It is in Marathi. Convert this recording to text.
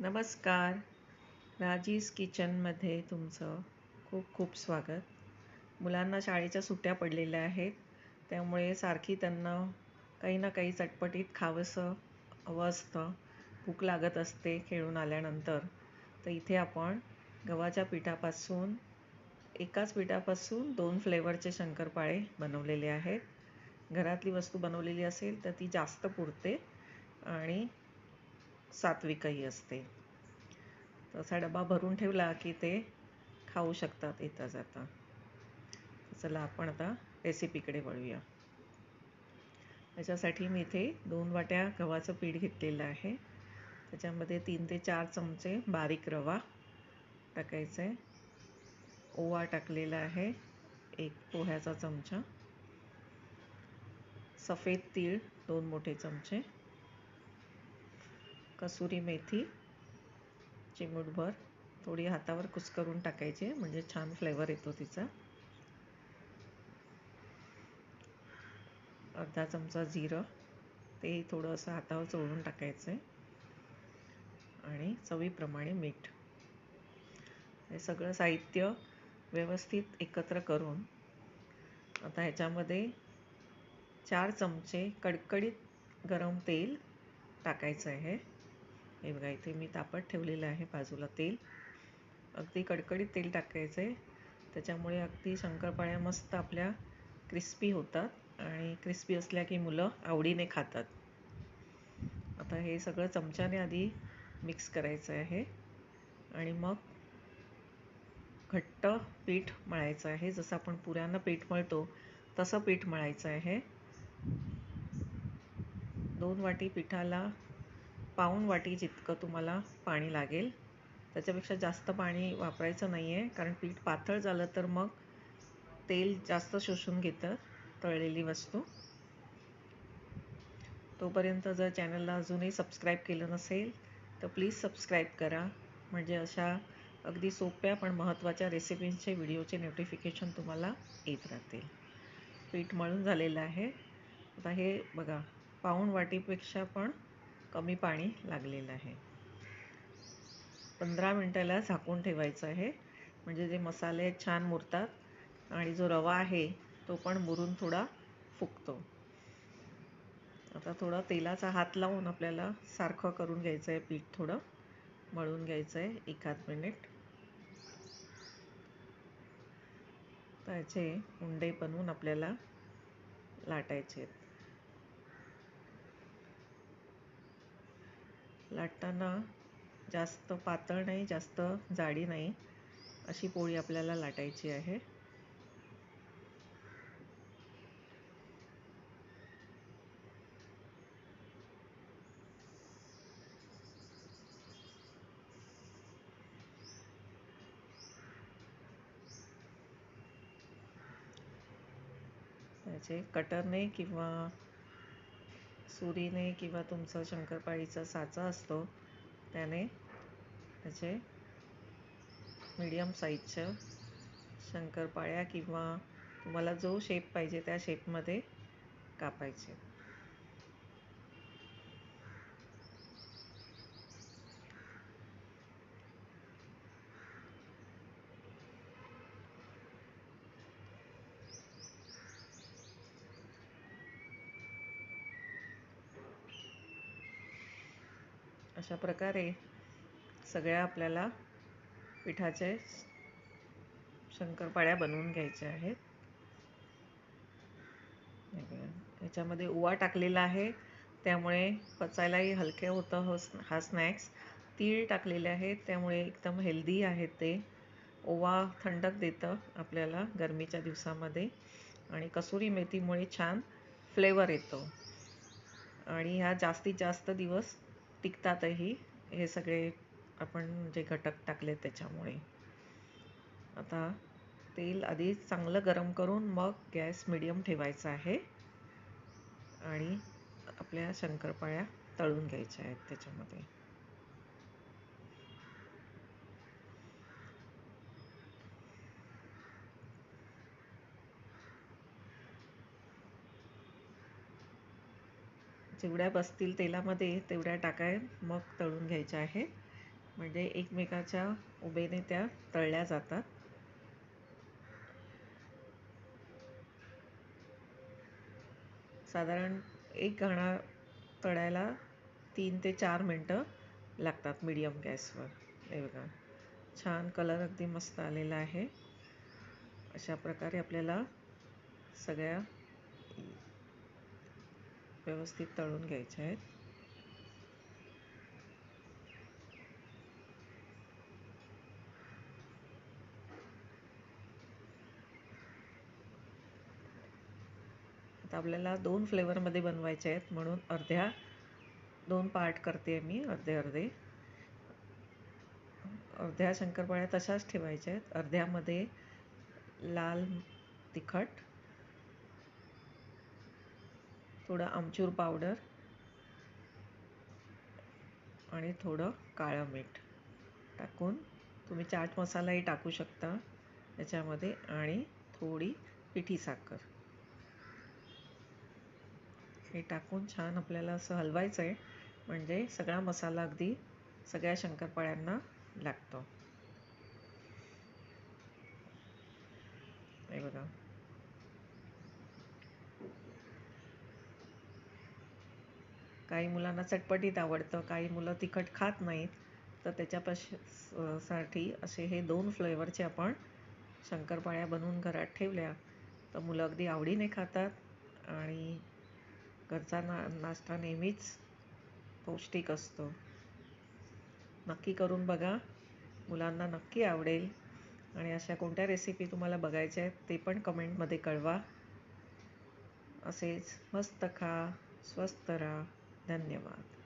नमस्कार. राजीज किचनमध्ये तुमचं खूप खूप स्वागत. मुलांना शाळेच्या सुट्ट्या पडलेल्या आहेत त्यामुळे सारखी त्यांना काही ना काही चटपटीत खावंसं हवं असतं. भूक लागत असते खेळून आल्यानंतर. तर इथे आपण गव्हाच्या पिठापासून एकाच पिठापासून दोन फ्लेवरचे शंकरपाळे बनवलेले आहेत. घरातली वस्तू बनवलेली असेल तर ती जास्त पुरते आणि सात्विकही असते. तसा डबा भरून ठेवला की ते खाऊ शकतात येता जाता. चला आपण आता रेसिपीकडे वळूया. त्याच्यासाठी मी इथे दोन वाट्या गव्हाचं पीठ घेतलेलं आहे. त्याच्यामध्ये तीन ते चार चमचे बारीक रवा टाकायचा आहे. ओवा टाकलेला आहे एक पोह्याचा चमचा. सफेद तीळ दोन मोठे चमचे. कसुरी मेथी चिमूटभर थोडी हातावर कुस्करून टाकायची म्हणजे छान फ्लेवर येतो तिचा. अर्धा चमचा जिरं ते थोडं असं हातावर चोळून टाकायचं आहे आणि चवीप्रमाणे मीठ. हे सगळं साहित्य व्यवस्थित एकत्र करून आता ह्याच्यामध्ये चार चमचे कडकडीत गरम तेल टाकायचं आहे हे बघा इथे मी तापत ठेवलेलं आहे बाजूला तेल. अगदी कडकडीत तेल टाकायचं आहे त्याच्यामुळे अगदी शंकरपाळ्या मस्त आपल्या क्रिस्पी होतात आणि क्रिस्पी असल्या की मुलं आवडीने खातात. आता हे सगळं चमच्याने आधी मिक्स करायचं आहे. आणि मग घट्ट पीठ मळायचं आहे. जसं आपण पुऱ्यांना पीठ मळतो तसं पीठ मळायचं आहे. दोन वाटी पिठाला पाऊण वाटी जितकं तुम्हाला पाणी लागेल. त्याच्यापेक्षा जास्त पाणी वापरायचं नाही आहे कारण पीठ पातळ झालं तर मग तेल जास्त शोषून घेतं तळलेली वस्तू. तोपर्यंत जर चॅनलला अजूनही सबस्क्राईब केलं नसेल तर प्लीज सबस्क्राईब करा. म्हणजे अशा अगदी सोप्या पण महत्त्वाच्या रेसिपींचे व्हिडिओचे नोटिफिकेशन तुम्हाला येत राहतील. पीठ मळून झालेलं आहे. आता हे बघा पाऊण वाटीपेक्षा पण कमी पाणी लागलेलं आहे. पंधरा मिनटाला झाकून ठेवायचं आहे. म्हणजे जे मसाले छान मुरतात आणि जो रवा आहे तो पण मुरून थोडा फुगतो. आता थोडा तेलाचा हात लावून आपल्याला सारखं करून घ्यायचं आहे पीठ थोडं. मळून घ्यायचं आहे एखाद मिनिट. त्याचे उंडे बनवून आपल्याला लाटायचे आहेत. लाटताना जास्त पातळ नाही जास्त जाडी नाही अशी पोळी आपल्याला लाटायची आहे. त्याचे कटरने किंवा सुरीने किंवा तुमचं शंकरपाळीचा साचा असतो त्याने त्याचे मीडियम साईजच्या शंकरपाळ्या किंवा तुम्हाला जो शेप पाहिजे त्या शेपमध्ये कापायचे. अशा प्रकारे सगळ्या आपल्याला पिठाचे शंकरपाळ्या बनवून घ्यायच्या आहेत. याच्यामध्ये ओवा टाकलेला आहे. त्यामुळे पचायलाही हलके होतं हो, हा स्नॅक्स तीळ टाकलेले आहेत. त्यामुळे एकदम हेल्दी आहे ते. ओवा थंडक देतं आपल्याला गरमीच्या दिवसामध्ये. आणि कसुरी मेथीमुळे छान फ्लेवर येतो. आणि ह्या जास्तीत जास्त दिवस टिकतातही. हे सगळे आपण जे घटक टाकले त्याच्यामुळे. आता तेल आधी चांगलं गरम करून मग गॅस मिडियम ठेवायचा आहे. आणि आपल्या शंकरपाळ्या तळून घ्यायच्या आहेत त्याच्यामध्ये. जेवढ्या बसतील तेलामध्ये तेवढ्या टाकाय मग तळून घ्यायच्या आहे. म्हणजे एकमेकाच्या उभेने त्या तळल्या जातात. साधारण एक घाणा तळायला तीन ते चार मिनटं लागतात मीडियम गॅसवर हे बघा. छान कलर अगदी मस्त आलेला आहे. अशा प्रकारे आपल्याला सगळ्या व्यवस्थित तळून घ्यायचे आहेत. आता आपल्याला दोन फ्लेवरमध्ये बनवायचे आहेत म्हणून अर्ध्या दोन पार्ट करते मी अर्धे अर्धे. अर्ध्या शंकरपाळ्या तशाच ठेवायच्या आहेत. अर्ध्यामध्ये लाल तिखट थोडं आमचूर पावडर आणि थोडं काळं मीठ टाकून तुम्ही चाट मसालाही टाकू शकता याच्यामध्ये आणि थोडी पिठी साखर. हे टाकून छान आपल्याला असं हलवायचं आहे म्हणजे सगळा मसाला अगदी सगळ्या शंकरपाळ्यांना लागतो. हे बघा. काही मुलांना चटपटीत आवडतं काही मुलं तिखट खात नाहीत तर त्याच्यापाशसाठी असे हे दोन फ्लेवरचे आपण शंकरपाळ्या बनवून घरात ठेवल्या. तर मुलं अगदी आवडीने खातात आणि घरचा ना नाश्ता नेहमीच पौष्टिक असतो. नक्की करून बघा मुलांना नक्की आवडेल. आणि अशा कोणत्या रेसिपी तुम्हाला बघायच्या आहेत ते पण कमेंटमध्ये कळवा. असेच मस्त खा स्वस्त राहा. धन्यवाद.